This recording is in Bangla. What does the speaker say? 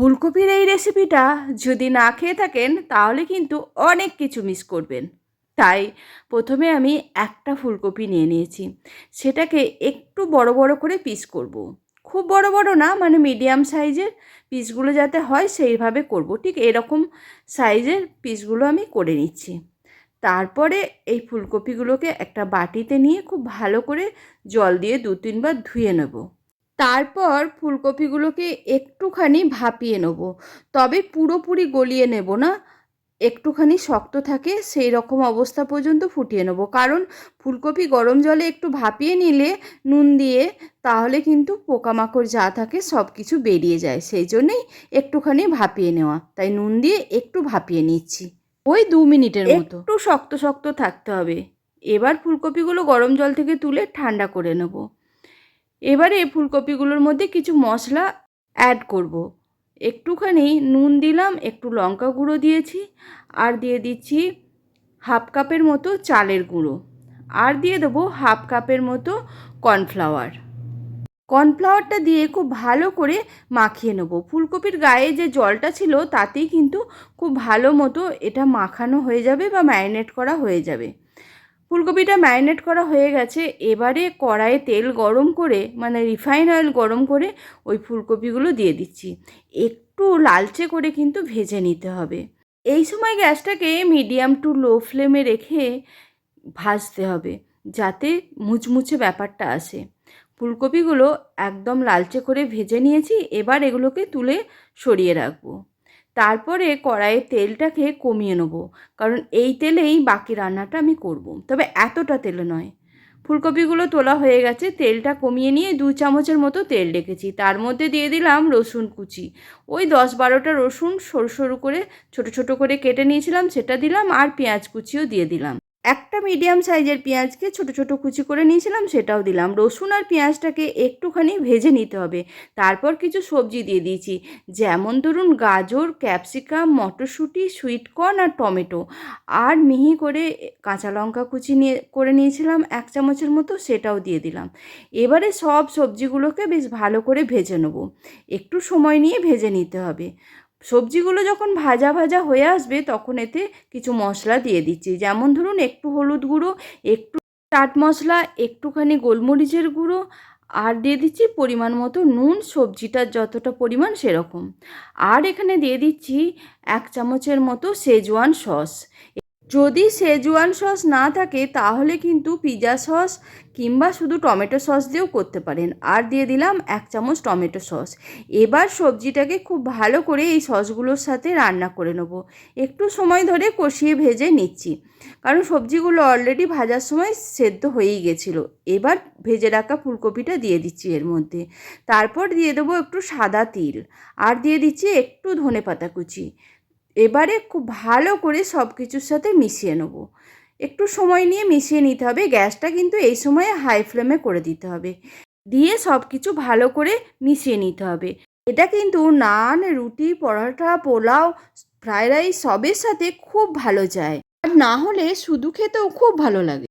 ফুলকপির এই রেসিপিটা যদি না খেয়ে থাকেন, তাহলে কিন্তু অনেক কিছু মিস করবেন। তাই প্রথমে আমি একটা ফুলকপি নিয়ে নিয়েছি। সেটাকে একটু বড় বড় করে পিস করব। খুব বড় বড় না মানে মিডিয়াম সাইজের পিসগুলো যাতে হয়, সেইভাবে করব। ঠিক এরকম সাইজের পিসগুলো আমি করে নিচ্ছি। তারপরে এই ফুলকপিগুলোকে একটা বাটিতে নিয়ে খুব ভালো করে জল দিয়ে দু তিনবার ধুয়ে নেব। তারপর ফুলকপিগুলোকে একটুখানি ভাপিয়ে নেব। তবে পুরোপুরি গলিয়ে নেব না একটুখানি শক্ত থাকে সেই রকম অবস্থা পর্যন্ত ফুটিয়ে নেব। কারণ ফুলকপি গরম জলে একটু ভাপিয়ে নিলে নুন দিয়ে তাহলে কিন্তু পোকামাকড় যা থাকে সব কিছু বেরিয়ে যায়। সেই জন্যেই একটুখানি ভাপিয়ে নেওয়া। তাই নুন দিয়ে একটু ভাপিয়ে নিচ্ছি। ওই দু মিনিটের মতো। একটু শক্ত শক্ত থাকতে হবে। এবার ফুলকপিগুলো গরম জল থেকে তুলে ঠান্ডা করে নেব। এবারে এই ফুলকপিগুলোর মধ্যে কিছু মশলা অ্যাড করব। একটুখানি নুন দিলাম, একটু লঙ্কা গুঁড়ো দিয়েছি, আর দিয়ে দিচ্ছি হাফ কাপের মতো চালের গুঁড়ো, আর দিয়ে দেবো হাফ কাপের মতো কর্নফ্লাওয়ার। কর্নফ্লাওয়ারটা দিয়ে খুব ভালো করে মাখিয়ে নেব। ফুলকপির গায়ে যে জলটা ছিল তাতেই কিন্তু খুব ভালো মতো এটা মাখানো হয়ে যাবে বা ম্যারিনেট করা হয়ে যাবে। ফুলকপিটা ম্যারিনেট করা হয়ে গেছে। এবারে কড়াইয়ে তেল গরম করে মানে রিফাইন অয়েল গরম করে ওই ফুলকপিগুলো দিয়ে দিচ্ছি। একটু লালচে করে কিন্তু ভেজে নিতে হবে। এই সময় গ্যাসটাকে মিডিয়াম টু লো ফ্লেমে রেখে ভাজতে হবে, যাতে মুচমুচে ব্যাপারটা আসে। ফুলকপিগুলো একদম লালচে করে ভেজে নিয়েছি, এবার এগুলোকে তুলে সরিয়ে রাখব। তারপরে কড়াইয়ে তেলটাকে কমিয়ে নেব। কারণ এই তেলেই বাকি রান্নাটা আমি করব। তবে এতটা তেল নয়। ফুলকপিগুলো তোলা হয়ে গেছে। তেলটা কমিয়ে নিয়ে দু চামচের মতো তেল রেখেছি। তার মধ্যে দিয়ে দিলাম রসুন কুচি। ওই দশ বারোটা রসুন সরু সরু করে, ছোট ছোট করে কেটে নিয়েছিলাম, সেটা দিলাম আর পেঁয়াজ কুচিও দিয়ে দিলাম। একটা মিডিয়াম সাইজের পেঁয়াজকে ছোট ছোট কুচি করে নিয়েছিলাম, সেটাও দিলাম। রসুন আর পেঁয়াজটাকে একটুখানি ভেজে নিতে হবে। তারপর কিছু সবজি দিয়ে দিয়েছি। যেমন ধরুন, গাজর ক্যাপসিকাম মটরশুঁটি সুইটকর্ন আর টমেটো। আর মিহি করে কাঁচা লঙ্কা কুচি নিয়ে, করে নিয়েছিলাম, এক চামচের মতো, সেটাও দিয়ে দিলাম। এবারে সব সবজিগুলোকে বেশ ভালো করে ভেজে নেব। একটু সময় নিয়ে ভেজে নিতে হবে। সবজিগুলো যখন ভাজা ভাজা হয়ে আসবে, তখন এতে কিছু মশলা দিয়ে দিচ্ছি। যেমন ধরুন, একটু হলুদ গুঁড়ো, একটু চাট মশলা, একটুখানি গোলমরিচের গুঁড়ো, আর দিয়ে দিচ্ছি পরিমাণ মতো নুন। সবজিটার যতটা পরিমাণ সেরকম। আর এখানে দিয়ে দিচ্ছি এক চামচের মতো সেজওয়ান সস। যদি সেজওয়ান সস না থাকে, তাহলে কিন্তু পিজা সস কিংবা শুধু টমেটো সস দিয়েও করতে পারেন। আর দিয়ে দিলাম এক চামচ টমেটো সস এবার সবজিটাকে খুব ভালো করে এই সসগুলোর সাথে রান্না করে নেব। একটু সময় ধরে কষিয়ে ভেজে নিচ্ছি। কারণ সবজিগুলো অলরেডি ভাজার সময় সেদ্ধ হয়েই গেছিল। এবার ভেজে রাখা ফুলকপিটা দিয়ে দিচ্ছি এর মধ্যে। তারপর দিয়ে দেবো একটু সাদা তিল। আর দিয়ে দিচ্ছি একটু ধনে পাতা কুচি। এবারে খুব ভালো করে সব কিছুর সাথে মিশিয়ে নেব। একটু সময় নিয়ে মিশিয়ে নিতে হবে, গ্যাসটা কিন্তু এই সময়ে হাই ফ্লেমে করে দিতে হবে। দিয়ে সব কিছু ভালো করে মিশিয়ে নিতে হবে। এটা কিন্তু নান, রুটি, পরোটা, পোলাও, ফ্রাইড রাইস সবের সাথে খুব ভালো যায়। আর না হলে শুধু খেতেও খুব ভালো লাগে।